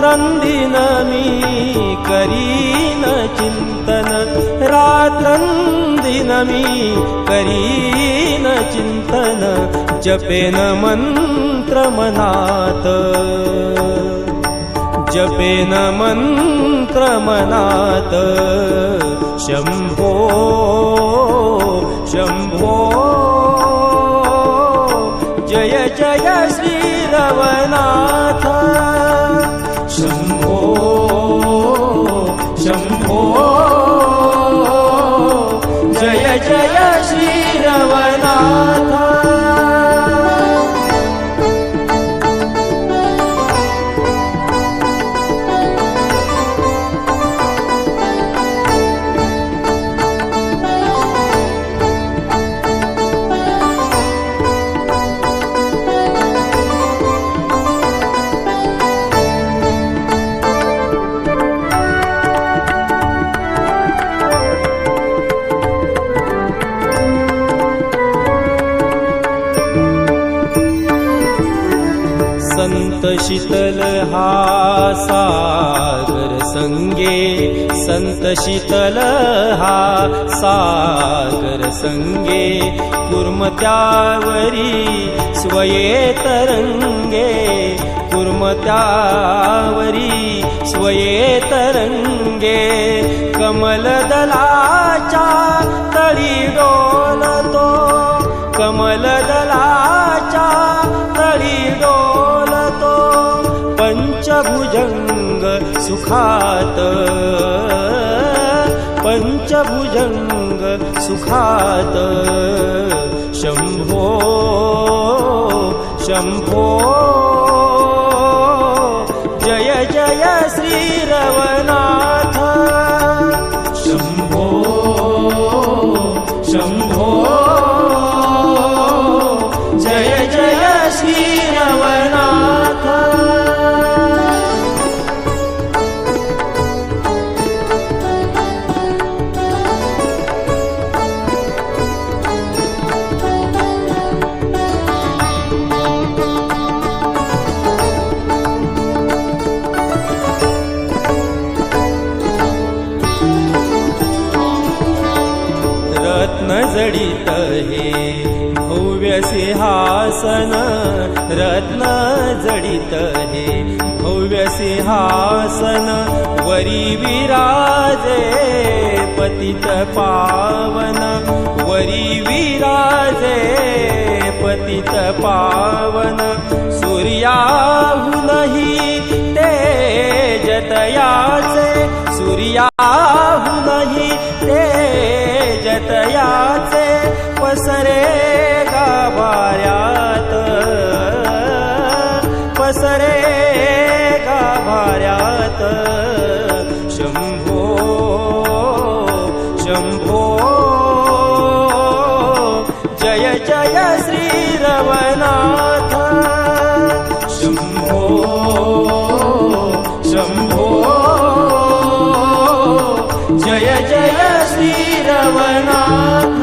िनमि करी चिन्तन रात्रन्दिनमि करी चिन्तन जपेन मन्त्रमनात् जपेन मन्त्रमनात् शम्भो शम्भो। जय जय श्रीरवनाथ। शंभो शंभो। जय जय श्रीरवनाथ शीतल हा सागर संगे संत शीतल हा सागर संगे. कुर्मत्यावरी स्वये तरंगे कुर्मत्यावरी स्वये तरंगे. कमलदलाचा पञ्चभुजङ्ग सुखात्। पञ्चभुजङ्ग सुखात्। शम्भो शम्भो हे भव्य सिंहासन रत्न जडित हे। भव्य सिंहासन वरी विराजे पतित पावन। वरी विराजे पतित पावन। सूर्याहूनही ते जतयाचे सूर्याहूनही ते जतयाचे पसरे गाभाऱ्यात पसरे गाभाऱ्यात शंभो शंभो। जय जय श्री रवनाथ। शंभो शंभो। जय जय श्री रवनाथ।